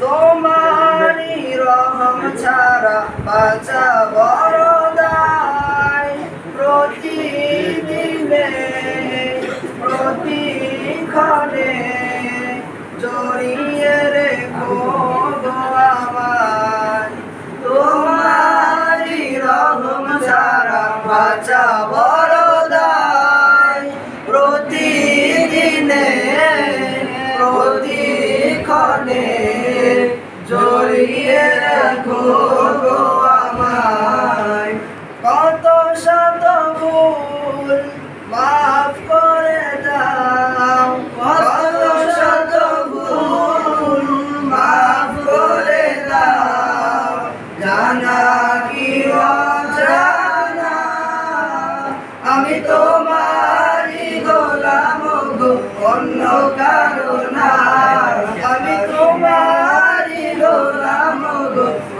তোমারি রহম ছাড়া বাঁচা বড়দায় রাখো কত শত ভুল মাফ করে দাও কত শত ভুল মাফ জানা কি অজানা আমি তোমারি গোলাম গো, অন্য কারণা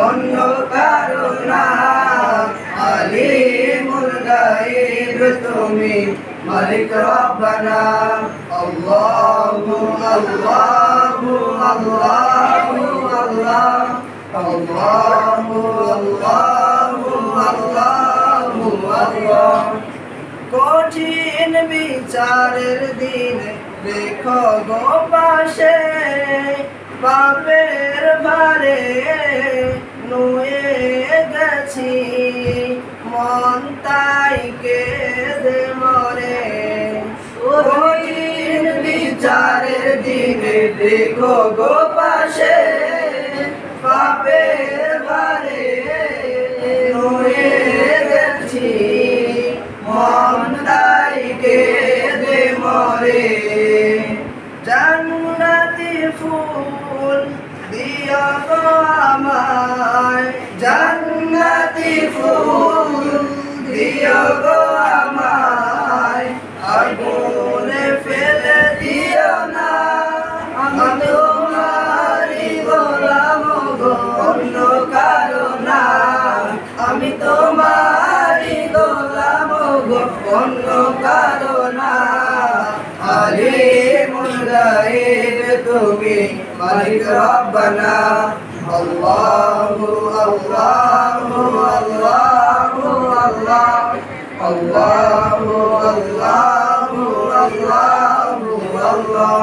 অন্য কারণা আলিমুল গায়ব তুমি মালিক রব্বানা আল্লাহু আল্লাহু আল্লাহু আল্লাহ আল্লাহু আল্লাহু আল্লাহু আল্লাহ কঠিন বিচারের দিনে দেখো গো পাশে, পাপের ভারে। নুয়ে গেছি মন তাই কেঁদে মরে। ওই বিচারের দিনে দেখো গো পাশে জান্নাতি ফুল দিও গো আমায়। আগুনে ফেলে দিও না, আমি তোমারি গোলাম গো, অন্য কারও না। আমি তোমারি গোলাম গো, অন্য কারও না। আলিমুল গায়ব তুমি মালিক রব্বানা। আল্লাহু আল্লাহু আল্লাহু আল্লাহ। আল্লাহু আল্লাহু আল্লাহু আল্লাহ।